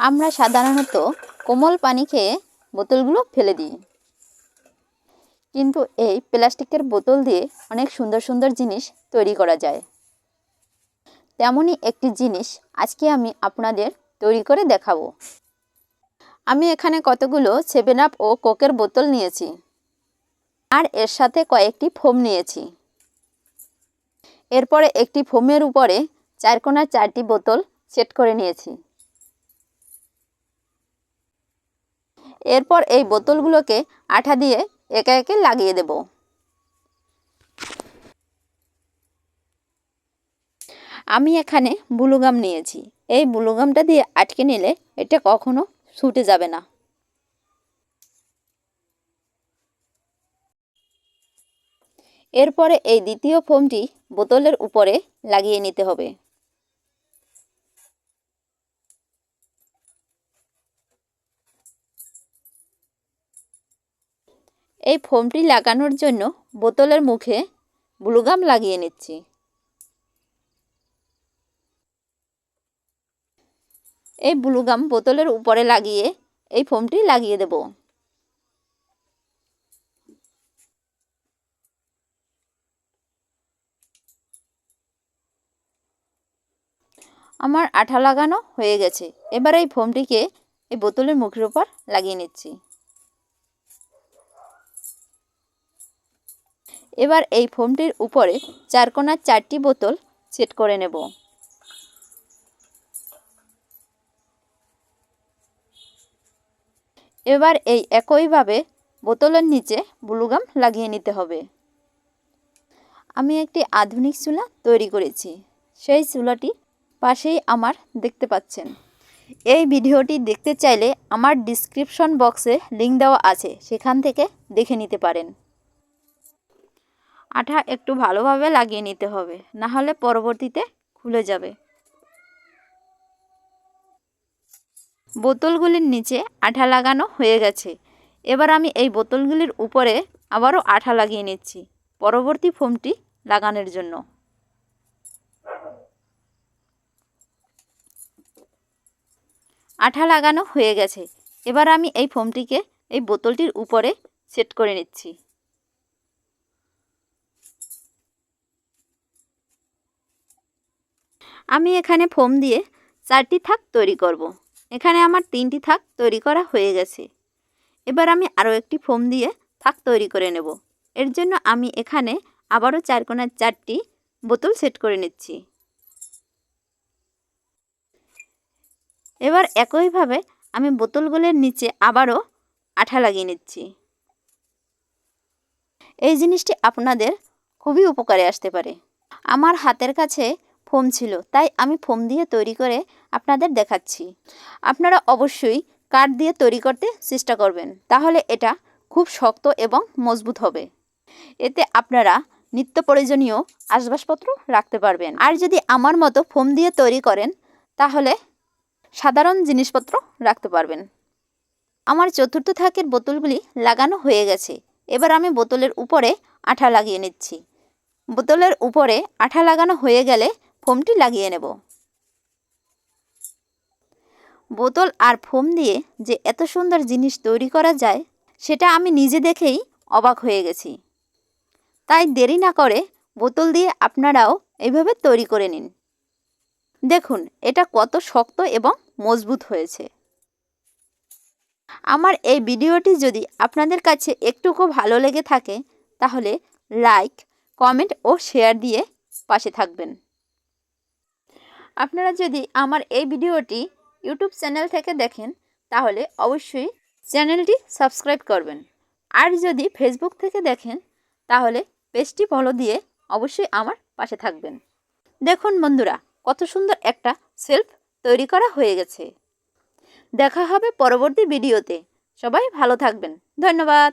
আমরা সাধারণত কোমল পানি খেয়ে বোতলগুলো ফেলে দিই। কিন্তু এই প্লাস্টিকের বোতল দিয়ে অনেক সুন্দর সুন্দর জিনিস তৈরি করা যায়। তেমনই একটি জিনিস আজকে আমি আপনাদের তৈরি করে দেখাবো। আমি এখানে কতগুলো সেভেন আপ ও কোকের বোতল নিয়েছি। আর এর সাথে কয়েকটি ফোম নিয়েছি। এরপরে একটি ফোমের উপরে চারকোনার চারটি বোতল সেট করে নিয়েছি। এরপর এই বোতলগুলোকে আঠা দিয়ে একে একে লাগিয়ে দেব। আমি এখানে বুলুগাম নিয়েছি। এই বুলুগামটা দিয়ে আটকে নিলে এটা কখনো ছুটে যাবে না। এরপরে এই দ্বিতীয় ফোমটি বোতলের উপরে লাগিয়ে নিতে হবে। এই ফোমটি লাগানোর জন্য বোতলের মুখে ব্লুগাম লাগিয়ে নিচ্ছি। এই ব্লুগাম বোতলের উপরে লাগিয়ে এই ফোমটি লাগিয়ে দেব। আমার আঠা লাগানো হয়ে গেছে। এবার এই ফোমটিকে এই বোতলের মুখের উপর লাগিয়ে নিচ্ছি। এবার এই ফোমটির উপরে চারকোনার চারটি বোতল সেট করে নেব। এবার এই একইভাবে বোতলের নিচে ব্লুগাম লাগিয়ে নিতে হবে। আমি একটি আধুনিক চুলা তৈরি করেছি। সেই চুলাটি পাশেই আমার দেখতে পাচ্ছেন। এই ভিডিওটি দেখতে চাইলে আমার ডিসক্রিপশন বক্সে লিঙ্ক দেওয়া আছে, সেখান থেকে দেখে নিতে পারেন। আঠা একটু ভালোভাবে লাগিয়ে নিতে হবে, না হলে পরবর্তীতে খুলে যাবে। বোতলগুলির নিচে আঠা লাগানো হয়ে গেছে। এবার আমি এই বোতলগুলির উপরে আবারও আঠা লাগিয়ে নিচ্ছি, পরবর্তী ফোমটি লাগানোর জন্য। আঠা লাগানো হয়ে গেছে। এবার আমি এই ফোমটিকে এই বোতলটির উপরে সেট করে নিচ্ছি। আমি এখানে ফোম দিয়ে চারটি থাক তৈরি করব। এখানে আমার তিনটি থাক তৈরি করা হয়ে গেছে। এবার আমি আরও একটি ফোম দিয়ে থাক তৈরি করে নেব। এর জন্য আমি এখানে আবারও চার কোনার চারটি বোতল সেট করে নিচ্ছি। এবার একইভাবে আমি বোতলগুলোর নিচে আবারও আঠা লাগিয়ে নিচ্ছি। এই জিনিসটি আপনাদের খুবই উপকারে আসতে পারে। আমার হাতের কাছে ফোম ছিল, তাই আমি ফোম দিয়ে তৈরি করে আপনাদের দেখাচ্ছি। আপনারা অবশ্যই কাঠ দিয়ে তৈরি করতে চেষ্টা করবেন, তাহলে এটা খুব শক্ত এবং মজবুত হবে। এতে আপনারা নিত্য প্রয়োজনীয় আসবাবপত্র রাখতে পারবেন। আর যদি আমার মতো ফোম দিয়ে তৈরি করেন, তাহলে সাধারণ জিনিসপত্র রাখতে পারবেন। আমার চতুর্থ থাকের বোতলগুলি লাগানো হয়ে গেছে। এবার আমি বোতলের উপরে আঠা লাগিয়ে নিচ্ছি। বোতলের উপরে আঠা লাগানো হয়ে গেলে ফোমটি লাগিয়ে নেব। বোতল আর ফোম দিয়ে যে এত সুন্দর জিনিস তৈরি করা যায়, সেটা আমি নিজে দেখেই অবাক হয়ে গেছি। তাই দেরি না করে বোতল দিয়ে আপনারাও এইভাবে তৈরি করে নিন। দেখুন, এটা কত শক্ত এবং মজবুত হয়েছে। আমার এই ভিডিওটি যদি আপনাদের কাছে একটুকু ভালো লেগে থাকে, তাহলে লাইক, কমেন্ট ও শেয়ার দিয়ে পাশে থাকবেন। আপনারা যদি আমার এই ভিডিওটি ইউটিউব চ্যানেল থেকে দেখেন, তাহলে অবশ্যই চ্যানেলটি সাবস্ক্রাইব করবেন। আর যদি ফেসবুক থেকে দেখেন, তাহলে পেজটি ফলো দিয়ে অবশ্যই আমার পাশে থাকবেন। দেখুন বন্ধুরা, কত সুন্দর একটা সেলফ তৈরি করা হয়ে গেছে। দেখা হবে পরবর্তী ভিডিওতে। সবাই ভালো থাকবেন। ধন্যবাদ।